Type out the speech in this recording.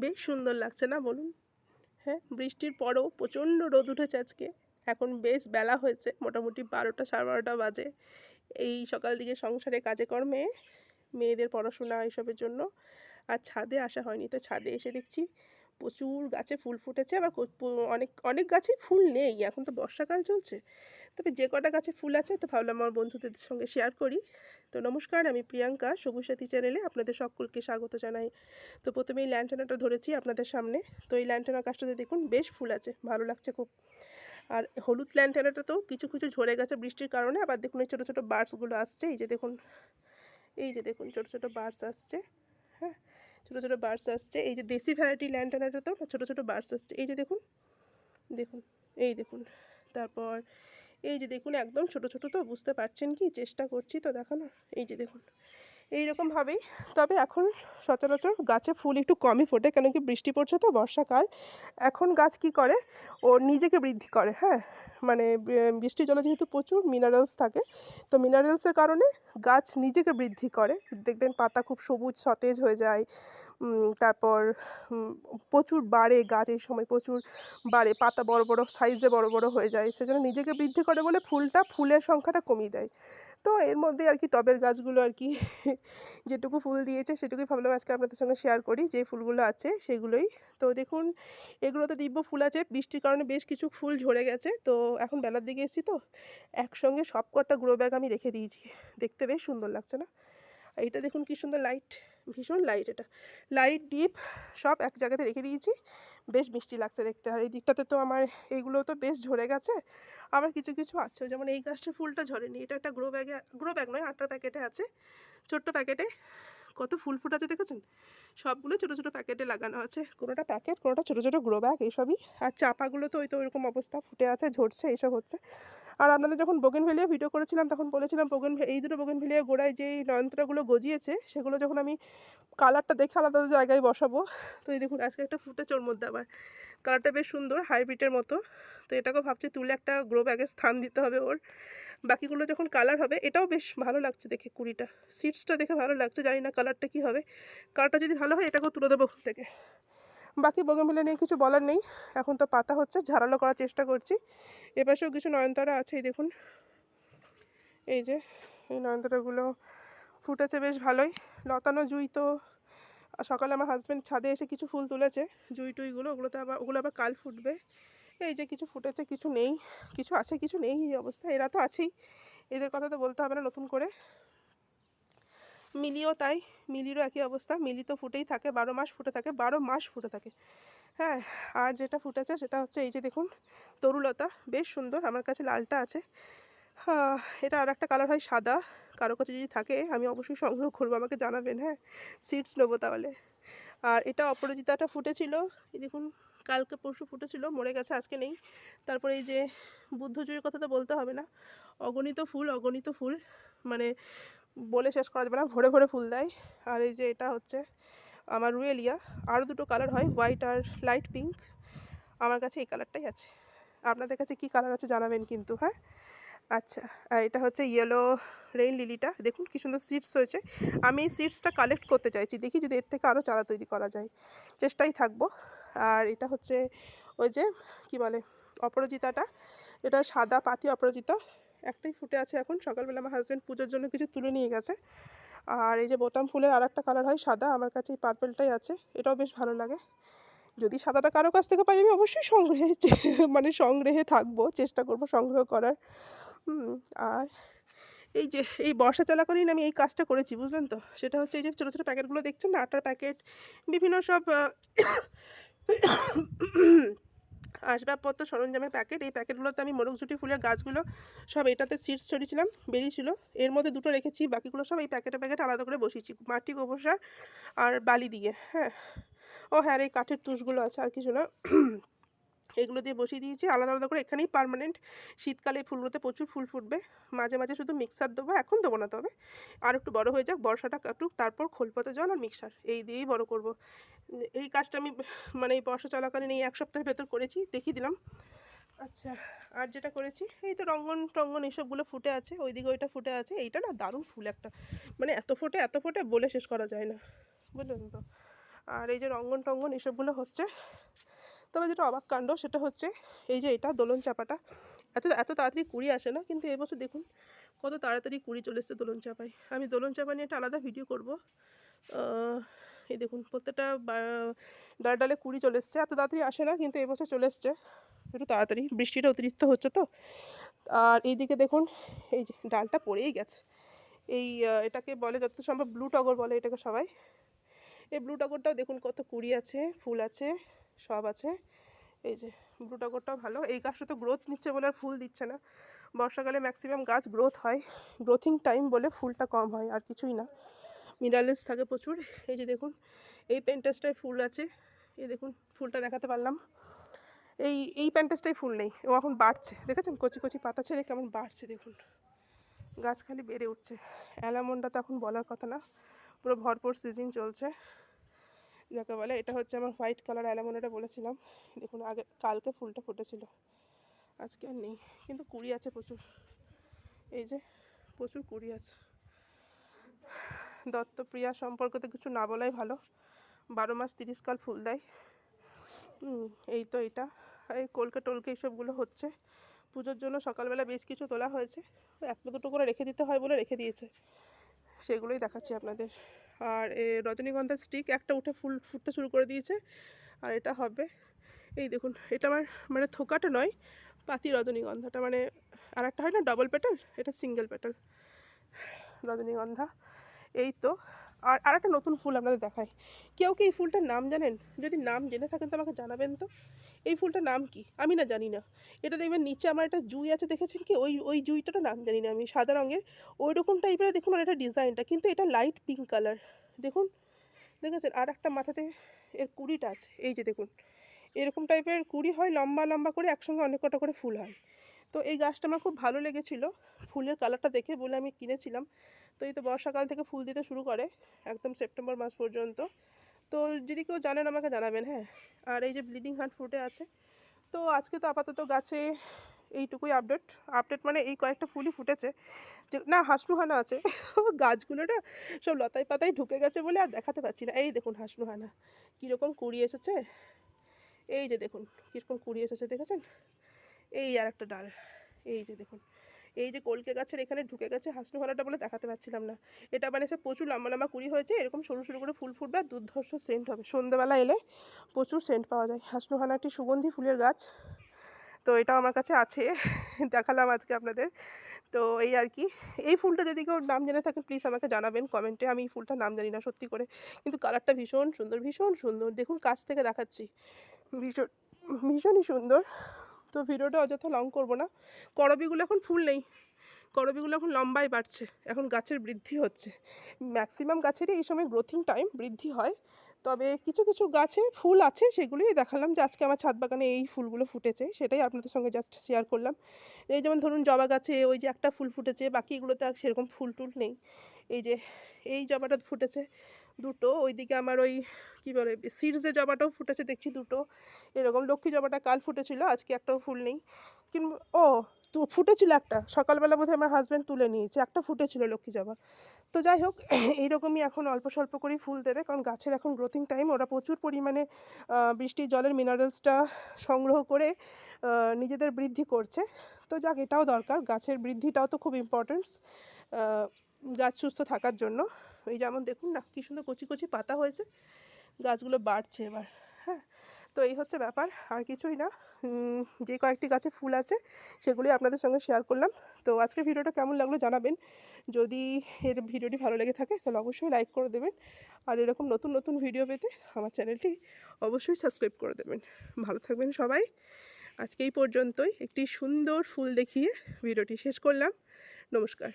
বেশ সুন্দর লাগছে না বলুন? হ্যাঁ বৃষ্টির পরও প্রচণ্ড রোদ উঠেছে আজকে। এখন বেশ বেলা হয়েছে, মোটামুটি বারোটা সাড়ে বারোটা বাজে। এই সকাল দিকে সংসারে, কাজে, কর্মে, মেয়েদের পড়াশোনা এসবের জন্য। আর ছাদে আসা হয়নি, তো ছাদে এসে দেখছি প্রচুর গাছে ফুল ফুটেছে, আবার অনেক অনেক গাছেই ফুল নেই, এখন তো বর্ষাকাল চলছে। তবে যে কটা গাছে ফুল আছে, তো ভাবলাম আমার বন্ধুদের সঙ্গে শেয়ার করি। তো নমস্কার, আমি প্রিয়াঙ্কা সবুজ সাথী চ্যানেলে আপনাদের সকলকে স্বাগত জানাই। তো প্রথমে এই ল্যান্টেনাটা ধরেছি আপনাদের সামনে। তো এই ল্যান্টেনা গাছটাতে দেখুন, বেশ ফুল আছে, ভালো লাগছে খুব। আর হলুদ ল্যান্টেনাটা তো কিছু কিছু ঝরে গেছে বৃষ্টির কারণে, আবার দেখুন এই ছোটো ছোটো বার্ডসগুলো আসছে। এই যে দেখুন, এই যে দেখুন ছোটো ছোটো বার্ডস আসছে হ্যাঁ? ছোটো ছোটো বার্ডস আসছে। এই যে দেশি ভ্যারাইটি ল্যান্টেনাটাতেও তো, ছোটো ছোটো বার্ডস আসছে। এই যে দেখুন দেখুন, এই দেখুন। তারপর এই যে দেখুন, একদম ছোট ছোট তো, বুঝতে পারছেন কি? চেষ্টা করছি তো দেখানোর। এই যে দেখুন এইরকমভাবেই তবে এখন সচরাচর গাছে ফুল একটু কমই ফোটে কেন কি বৃষ্টি পড়ছে তো বর্ষাকাল। এখন গাছ কি করে? ও নিজেকে বৃদ্ধি করে হ্যাঁ? মানে বৃ- বৃষ্টির জলে যেহেতু প্রচুর মিনারেলস থাকে, তো মিনারেলসের কারণে গাছ নিজেকে বৃদ্ধি করে। দেখবেন পাতা খুব সবুজ, সতেজ হয়ে যায় তারপর প্রচুর বাড়ে গাছ এই সময়, প্রচুর বাড়ে, পাতা বড় বড় সাইজে বড় বড় হয়ে যায়। সেজন্য নিজেকে বৃদ্ধি করে বলে ফুলটা ফুলের সংখ্যাটা কমিয়ে দেয়। তো এর মধ্যে আর কি টবের গাছগুলো আর কি যেটুকু ফুল দিয়েছে, সেটুকুই ভাবলাম আজকে আপনাদের সঙ্গে শেয়ার করি। যে ফুলগুলো আছে, সেগুলোই। তো দেখুন এগুলো তো দিব্য ফুল আছে। বৃষ্টির কারণে বেশ কিছু ফুল ঝরে গেছে। তো এখন বেলার দিকে এসেছি তো, একসঙ্গে সব কটা গ্রো ব্যাগ আমি রেখে দিয়েছি। দেখতে বেশ সুন্দর লাগছে না? আর এটা দেখুন কি সুন্দর লাইট ভীষণ লাইট এটা। লাইট ডিপ সব এক জায়গাতে রেখে দিয়েছি। বেশ মিষ্টি লাগছে দেখতে। আর এই দিকটাতে তো আমার এইগুলো তো বেশ ঝরে গেছে। আবার কিছু কিছু আছে। যেমন এই গাছটা ফুলটা ঝরেনি। এটা একটা গ্রো ব্যাগে গ্রো ব্যাগ নয় আটটা প্যাকেটে আছে। ছোট্ট প্যাকেটে কত ফুল ফুটাচ্ছে দেখেছেন? সবগুলো ছোটো ছোটো প্যাকেটে লাগানো আছে। কোনোটা প্যাকেট কোনোটা ছোটো ছোটো গ্রো ব্যাগ এইসবই আর চাপাগুলো তো ওই তো ওইরকম অবস্থা, ফুটে আছে, ঝরছে এইসব হচ্ছে। আর আপনাদের যখন বোগেন ভেলিয়া ভিডিও করেছিলাম, তখন বলেছিলাম বোগেন এই দুটো বোগেন ভেলিয়া গোড়ায় যেই নয়নতারাগুলো গজিয়েছে, সেগুলো যখন আমি কালারটা দেখে আলাদা জায়গায় বসাবো, তো এই দেখুন, আজকে একটা ফুটেছে ওর মধ্যে আবার কালারটা বেশ সুন্দর হাইব্রিডের মতো। তো এটাকেও ভাবছি তুলে একটা গ্রো ব্যাগে স্থান দিতে হবে ওর। বাকিগুলো যখন কালার হবে, এটাও বেশ ভালো লাগছে দেখে কুড়িটা। সিটসটা দেখে ভালো লাগছে, জানি না কালারটা কী হবে। কালারটা যদি ভালো হয়, এটাকেও তুলে দেবো ওখান থেকে। বাকি বগেমিলে নিয়ে কিছু বলার নেই, এখন তো পাতা হচ্ছে, ঝাড়ালো করার চেষ্টা করছি। এপাশেও কিছু নয়নতারা আছে, এই দেখুন। এই যে, এই নয়নতারাগুলো ফুটেছে বেশ ভালোই। লতানো জুই তো সকালে আমার হাজব্যান্ড ছাদে এসে কিছু ফুল তুলেছে, জুই টুইগুলো, ওগুলোতে আবার, ওগুলো আবার কাল ফুটবে। এই যে কিছু ফুটেছে, কিছু নেই, কিছু আছে, কিছু নেই এই অবস্থা এরা তো আছেই। এদের কথা তো বলতে হবে না নতুন করে। মিলিও তাই, মিলিরও একই অবস্থা। মিলি তো ফুটেই থাকে, বারো মাস ফুটে থাকে, বারো মাস ফুটে থাকে। হ্যাঁ আর যেটা ফুটেছে সেটা হচ্ছে এই যে দেখুন, তরুলতা, বেশ সুন্দর, আমার কাছে লালটা আছে। হ্যাঁ এটা আর একটা কালার হয় সাদা। কারও কাছে যদি থাকে, আমি অবশ্যই সংগ্রহ করব, আমাকে জানাবেন হ্যাঁ। সিডস নেব তাহলে। আর এটা অপরাজিতাটা ফুটেছিল, এই দেখুন, কালকে পরশু ফুটেছিল, মরে গেছে, আজকে নেই। তারপরে এই যে বুদ্ধজুরির কথা তো বলতে হবে না। অগণিত ফুল অগণিত ফুল মানে বলে শেষ করা যাবে না, ভরে ভরে ফুল দেয়। আর এই যে এটা হচ্ছে আমার রুয়েলিয়া। আরও দুটো কালার হয়, হোয়াইট আর লাইট পিঙ্ক। আমার কাছে এই কালারটাই আছে। আপনাদের কাছে কি কালার আছে জানাবেন কিন্তু হ্যাঁ? আচ্ছা আর এটা হচ্ছে ইয়েলো রেইন লিলিটা দেখুন কি সুন্দর সিডস হয়েছে। আমি এই সিডসটা কালেক্ট করতে চাইছি। দেখি যদি এর থেকে আরও চারা তৈরি করা যায়। চেষ্টাই থাকব। আর এটা হচ্ছে ওই যে কি বলে অপরাজিতাটা? এটা সাদা পাতি অপরাজিতা। একটাই ফুটে আছে এখন সকালবেলা আমার হাজব্যান্ড পুজোর জন্য কিছু তুলে নিয়ে গেছে আর এই যে বোতাম ফুলের আর একটা কালার হয় সাদা আমার কাছে এই পার্পেলটাই আছে এটাও বেশ ভালো লাগে যদি সাদাটা কারও কাছ থেকে পাই আমি অবশ্যই সংগ্রহে মানে সংগ্রহে থাকব চেষ্টা করব সংগ্রহ করার আর এই যে এই বর্ষা চলাকালীন আমি এই কাজটা করেছি বুঝলেন তো সেটা হচ্ছে এই যে ছোটো ছোটো প্যাকেটগুলো দেখছেন না আটার প্যাকেট বিভিন্ন সব আসবাবপত্র, সরঞ্জামের প্যাকেট এই প্যাকেটগুলোতে আমি মোরগঝুটি ফুলের গাছগুলো সব এটাতে সিডস ছড়িয়েছিলাম, বেরিয়েছিল। এর মধ্যে দুটো রেখেছি, বাকিগুলো সব এই প্যাকেটে প্যাকেট আলাদা করে বসিয়েছি, মাটি, গোবর সার আর বালি দিয়ে হ্যাঁ। ও হ্যাঁ আর এই কাঠের তুষগুলো আছে, আর কিছু না। এগুলো দিয়ে বসিয়ে দিয়েছি। আলাদা আলাদা করে এখানেই পার্মানেন্ট শীতকালে এই ফুলগুলোতে প্রচুর ফুল ফুটবে। মাঝে মাঝে শুধু মিক্সার দেবো, এখন দেবো না তবে। আর একটু বড় হয়ে যাক, বর্ষাটা কাটুক, তারপর খোলপাতা জল আর মিক্সার এই দিয়েই বড় করব। এই কাজটা আমি মানে এই বর্ষা চলাকালীন এই এক সপ্তাহের ভেতর করেছি, দেখিয়ে দিলাম। আচ্ছা আর যেটা করেছি, এই তো রঙ্গন, টঙ্গন এইসবগুলো ফুটে আছে, ওইদিকে ওইটা ফুটে আছে, এইটা না দারুণ ফুল একটা। মানে এত ফোটে এত ফোটে বলে শেষ করা যায় না, বুঝলেন তো? আর এই যে রঙ্গন, টঙ্গন এসবগুলো হচ্ছে তবে যেটা অবাক কাণ্ড সেটা হচ্ছে এই যে এটা দোলন চাপাটা। এত এত তাড়াতাড়ি কুড়ি আসে না, কিন্তু এবছর দেখুন কত তাড়াতাড়ি কুড়ি চলে এসছে দোলন চাপায়। আমি দোলন চাপা নিয়ে একটা আলাদা ভিডিও করব। এই দেখুন প্রত্যেকটা ডালে ডালে কুড়ি চলে এসছে, এত তাড়াতাড়ি আসে না, কিন্তু এবছর চলে এসছে। একটু তাড়াতাড়ি, বৃষ্টিটা অতিরিক্ত হচ্ছে তো। আর এইদিকে দেখুন এই যে ডালটা পড়েই গেছে। এই এটাকে বলে যত সম্ভব ব্লু টগর বলে এটাকে সবাই। এই ব্লু টগরটাও দেখুন কত কুড়ি আছে, ফুল আছে। সব আছে। এই যে ব্লু টগরটাও ভালো। এই গাছটা তো গ্রোথ নিচ্ছে বলে আর ফুল দিচ্ছে না। বর্ষাকালে ম্যাক্সিমাম গাছ গ্রোথ হয়। গ্রোথিং টাইম বলে ফুলটা কম হয়, আর কিছুই না। মিনারেলস থাকে প্রচুর। এই যে দেখুন, এই প্যান্টাসটায় ফুল আছে। এই দেখুন, ফুলটা দেখাতে পারলাম। এই এই প্যান্টাসটাই ফুল নেই। ও এখন বাড়ছে। দেখেছেন? কচি কচি পাতা ছেড়ে কেমন বাড়ছে, দেখুন। গাছ খালি বেড়ে উঠছে। অ্যালামন্ডা তো এখন বলার কথা না। পুরো ভরপুর সিজন চলছে। যাকে বলে, এটা হচ্ছে আমার হোয়াইট কালার অ্যালামন্ডাটা বলেছিলাম। দেখুন, আগে, কালকে ফুলটা ফুটেছিল, আজকে আর নেই। কিন্তু কুড়ি আছে প্রচুর। এই যে, প্রচুর কুড়ি আছে। দত্তপ্রিয়া সম্পর্কে তো কিছু না বলাই ভালো। বারো মাস তিরিশ কাল ফুল দেয়। এই তো এটা। এই কলকে টলকে এইসবগুলো হচ্ছে। পুজোর জন্য সকালবেলা বেশ কিছু তোলা হয়েছে। একটা দুটো করে রেখে দিতে হয় বলে রেখে দিয়েছে। সেগুলোই দেখাচ্ছি আপনাদের। আর এ রজনীগন্ধার স্টিক একটা উঠে ফুল ফুটতে শুরু করে দিয়েছে। আর এটা হবে, এই দেখুন, এটা আমার মানে থোকাটা নয়, পাতি রজনীগন্ধাটা মানে আর একটা হয় না ডবল পেটাল এটা সিঙ্গেল পেটাল রজনীগন্ধা। এই তো আর আর একটা নতুন ফুল আপনাদের দেখাই। কেউ কি এই ফুলটার নাম জানেন? যদি নাম জেনে থাকেন তো আমাকে জানাবেন তো। এই ফুলটার নাম কি? আমি না জানি না। এটা দেখবেন নিচে আমার একটা জুই আছে, দেখেছেন কি? ওই ওই জুইটারও নাম জানি না আমি, সাদা রঙের। ওই রকম টাইপের দেখুন এটা ডিজাইনটা, কিন্তু এটা লাইট পিঙ্ক কালার। দেখুন, দেখেছেন? আর একটা মাথাতে এর কুড়িটা আছে। এই যে দেখুন, এরকম টাইপের কুড়ি হয়, লম্বা লম্বা করে একসঙ্গে অনেক কটা করে ফুল হয়। তো এই গাছটা আমার খুব ভালো লেগেছিলো। ফুলের কালারটা দেখে বলে আমি কিনেছিলাম। তো এই তো বর্ষাকাল থেকে ফুল দিতে শুরু করে একদম সেপ্টেম্বর মাস পর্যন্ত। তো যদি কেউ জানেন আমাকে জানাবেন হ্যাঁ। আর এই যে ব্লিডিং হার্ট ফুটে আছে। তো আজকে তো আপাতত গাছে এইটুকুই আপডেট। আপডেট মানে এই কয়েকটা ফুলই ফুটেছে। যে না, হাসনুহানা আছে। গাছগুলো না সব লতায় পাতায় ঢুকে গেছে বলে আর দেখাতে পারছি না। এই দেখুন হাসনুহানা। কীরকম কুড়ি এসেছে। এই যে দেখুন, কীরকম কুড়ি এসেছে, দেখেছেন? এই আর একটা ডাল। এই যে দেখুন, এই যে কলকে গাছের এখানে ঢুকে গেছে হাসনুহানাটা বলে দেখাতে পারছিলাম না। এটা মানে সে প্রচুর লম্বা লম্বা কুড়ি হয়েছে, এরকম সরু সরু করে ফুল ফুটবে আর দুর্ধর্ষ সেন্ট হবে। সন্ধ্যেবেলা এলে প্রচুর সেন্ট পাওয়া যায়। হাসনুহানা একটি সুগন্ধি ফুলের গাছ। তো এটাও আমার কাছে আছে, দেখালাম আজকে আপনাদের। তো এই আর কি, এই ফুলটা যদি কেউ নাম জেনে থাকেন প্লিজ আমাকে জানাবেন কমেন্টে আমি এই ফুলটার নাম জানি না সত্যি করে, কিন্তু কালারটা ভীষণ সুন্দর ভীষণ সুন্দর। দেখুন, কাছ থেকে দেখাচ্ছি। ভীষণ, ভীষণই সুন্দর। তো ভিডিওটা অযথা লং করব না। করবিগুলো এখন ফুল নেই। করবিগুলো এখন লম্বাই বাড়ছে। এখন গাছের বৃদ্ধি হচ্ছে। ম্যাক্সিমাম গাছেরই এই সময় গ্রোথিং টাইম বৃদ্ধি হয়। তবে কিছু কিছু গাছে ফুল আছে, সেগুলোই দেখালাম যে আজকে আমার ছাদ বাগানে এই ফুলগুলো ফুটেছে। সেটাই আপনাদের সঙ্গে জাস্ট শেয়ার করলাম। এই যেমন ধরুন জবা গাছে ওই যে একটা ফুল ফুটেছে বাকি এগুলোতে আর সেরকম ফুল টুল নেই। এই যে, এই জবাটা ফুটেছে। দুটো, ওইদিকে আমার ওই, কী বলে সিডসে জবাটাও ফুটেছে, দেখছি দুটো। এরকম লক্ষ্মী জবাটা কাল ফুটেছিল, আজকে একটাও ফুল নেই। কিংবা ও, তো ফুটেছিল একটা, সকালবেলা বোধহয় আমার হাজব্যান্ড তুলে নিয়েছে, একটা ফুটেছিল লক্ষ্মী জবা। তো যাই হোক, এইরকমই এখন অল্প স্বল্প করেই ফুল দেবে, কারণ গাছের এখন গ্রোথিং টাইম ওরা প্রচুর পরিমাণে বৃষ্টির জলের মিনারেলসটা সংগ্রহ করে নিজেদের বৃদ্ধি করছে। তো যাক, এটাও দরকার, গাছের বৃদ্ধিটাও তো খুব ইম্পর্টেন্স গাছ সুস্থ থাকার জন্য। এই যেমন দেখুন না, কী সুন্দর কচি কচি পাতা হয়েছে, গাছগুলো বাড়ছে এবার হ্যাঁ? তো এই হচ্ছে ব্যাপার, আর কিছুই না যে কয়েকটি গাছে ফুল আছে সেগুলি আপনাদের সঙ্গে শেয়ার করলাম। তো আজকে ভিডিওটা কেমন লাগল জানাবেন, যদি এর ভিডিওটি ভালো লেগে থাকে, তাহলে অবশ্যই লাইক করে দেবেন, আর এরকম নতুন নতুন ভিডিও পেতে আমার চ্যানেলটি অবশ্যই সাবস্ক্রাইব করে দেবেন। ভালো থাকবেন সবাই, আজকে এই পর্যন্তই, একটি সুন্দর ফুল দেখিয়ে ভিডিওটি শেষ করলাম, নমস্কার।